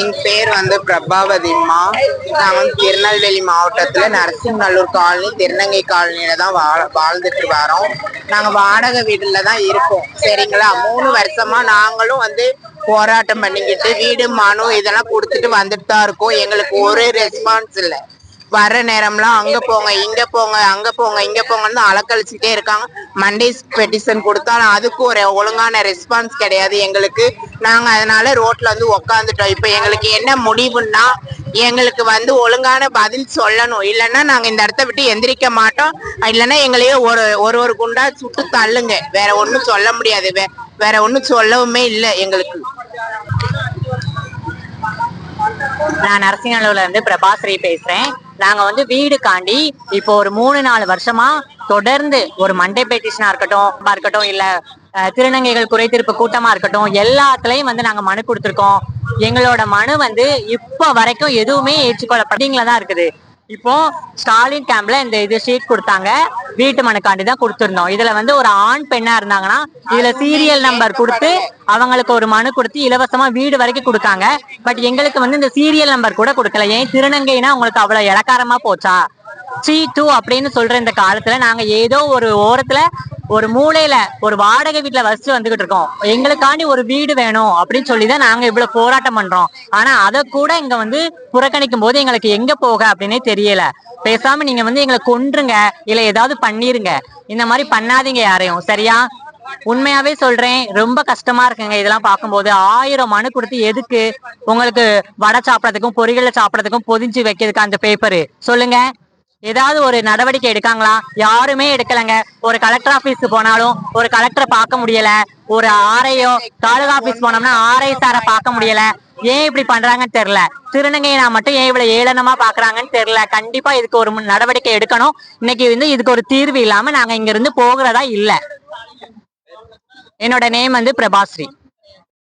என் பேர் வந்து பிரபாவதிம்மா. நான் வந்து திருநெல்வேலி மாவட்டத்தில் நரசிம்மநல்லூர் காலனி திருநங்கை காலனியில தான் வாழ வாழ்ந்துட்டு வரோம். நாங்கள் வாடகை வீட்டில் தான் இருக்கோம். சரிங்களா? மூணு வருஷமா நாங்களும் வந்து போராட்டம் பண்ணிக்கிட்டு வீடு மனு இதெல்லாம் கொடுத்துட்டு வந்துட்டு தான் இருக்கோம். எங்களுக்கு ஒரு ரெஸ்பான்ஸ் இல்லை. வர நேரம்லாம் அங்க போங்க இங்க போங்க அங்க போங்க இங்க போங்கன்னு அலக்கழிச்சுட்டே இருக்காங்க. மண்டே பெட்டிஷன் கொடுத்தாலும் அதுக்கு ஒரு ஒழுங்கான ரெஸ்பான்ஸ் கிடையாது எங்களுக்கு. நாங்க அதனால ரோட்ல வந்து உக்காந்துட்டோம். இப்ப எங்களுக்கு என்ன முடிவுன்னா எங்களுக்கு வந்து ஒழுங்கான பதில் சொல்லணும். இல்லைன்னா நாங்க இந்த இடத்த விட்டு எந்திரிக்க மாட்டோம். இல்லைன்னா எங்களையே ஒரு ஒரு ஒரு குண்டா சுட்டு தள்ளுங்க. வேற ஒண்ணும் சொல்ல முடியாது. வே- வேற ஒண்ணும் சொல்லவுமே இல்லை எங்களுக்கு. நான் நரசிங்கநல்லூர்ல இருந்து பிரபாஸ்ரீ பேசுறேன். நாங்க வந்து வீடு காண்டி இப்போ ஒரு மூணு நாலு வருஷமா தொடர்ந்து ஒரு மண்டே பெட்டிஷனா இருக்கட்டும் இருக்கட்டும் இல்ல திருநங்கைகள் குறைதீர்ப்பு கூட்டமா இருக்கட்டும் எல்லாத்துலயும் வந்து நாங்க மனு கொடுத்திருக்கோம். எங்களோட மனு வந்து இப்ப வரைக்கும் எதுவுமே ஏற்றுக்கொள்ளப்பட்டீங்களா தான் இருக்குது. இப்போ ஸ்டாலின் கேம்ப்ல இந்த இது ஷீட் கொடுத்தாங்க. வீட்டு மனுக்காண்டி தான் கொடுத்துருந்தோம். இதுல வந்து ஒரு ஆண் பெண்ணா இருந்தாங்கன்னா இதுல சீரியல் நம்பர் கொடுத்து அவங்களுக்கு ஒரு மனு கொடுத்து இலவசமா வீடு வரைக்கும் கொடுக்காங்க. பட் எங்களுக்கு வந்து இந்த சீரியல் நம்பர் கூட கொடுக்கல. ஏன் திருநங்கைனா உங்களுக்கு அவ்வளவு இலக்காரமா போச்சா? சி டூ அப்படின்னு சொல்ற இந்த காலத்துல நாங்க ஏதோ ஒரு ஓரத்துல ஒரு மூலையில ஒரு வாடகை வீட்டுல வசிச்சு வந்துகிட்டு இருக்கோம். எங்களுக்காண்டி ஒரு வீடு வேணும் அப்படின்னு சொல்லிதான் நாங்க இவ்வளவு போராட்டம் பண்றோம். ஆனா அத கூட இங்க வந்து புறக்கணிக்கும் போது எங்களுக்கு எங்க போக அப்படின்னே தெரியல. பேசாம நீங்க வந்து எங்களை கொன்றுங்க. இல்ல ஏதாவது பண்ணிருங்க. இந்த மாதிரி பண்ணாதீங்க யாரையும். சரியா? உண்மையாவே சொல்றேன். ரொம்ப கஷ்டமா இருக்குங்க இதெல்லாம் பார்க்கும்போது. ஆயிரம் மனு கொடுத்து எதுக்கு? உங்களுக்கு வடை சாப்பிடறதுக்கும் பொறிகளை சாப்பிடறதுக்கும் பொதிஞ்சு வைக்கிறதுக்கு அந்த பேப்பரு சொல்லுங்க. ஏதாவது ஒரு நடவடிக்கை எடுக்காங்களா? யாருமே எடுக்கலங்க. ஒரு கலெக்டர் ஆபீஸ் போனாலும் ஒரு கலெக்டரை பார்க்க முடியல. ஒரு ஆரையோ தாலுகா ஆபீஸ் போனோம்னா ஆர்ஐ சாரை பார்க்க முடியல. ஏன் இப்படி பண்றாங்கன்னு தெரியல. திருநங்கையை நான் மட்டும் ஏன் இவ்வளவு ஏளனமா பாக்குறாங்கன்னு தெரியல. கண்டிப்பா இதுக்கு ஒரு நடவடிக்கை எடுக்கணும். இன்னைக்கு வந்து இதுக்கு ஒரு தீர்வு இல்லாம நாங்க இங்க இருந்து போகிறதா இல்ல. என்னோட நேம் வந்து பிரபாஸ்ரீ.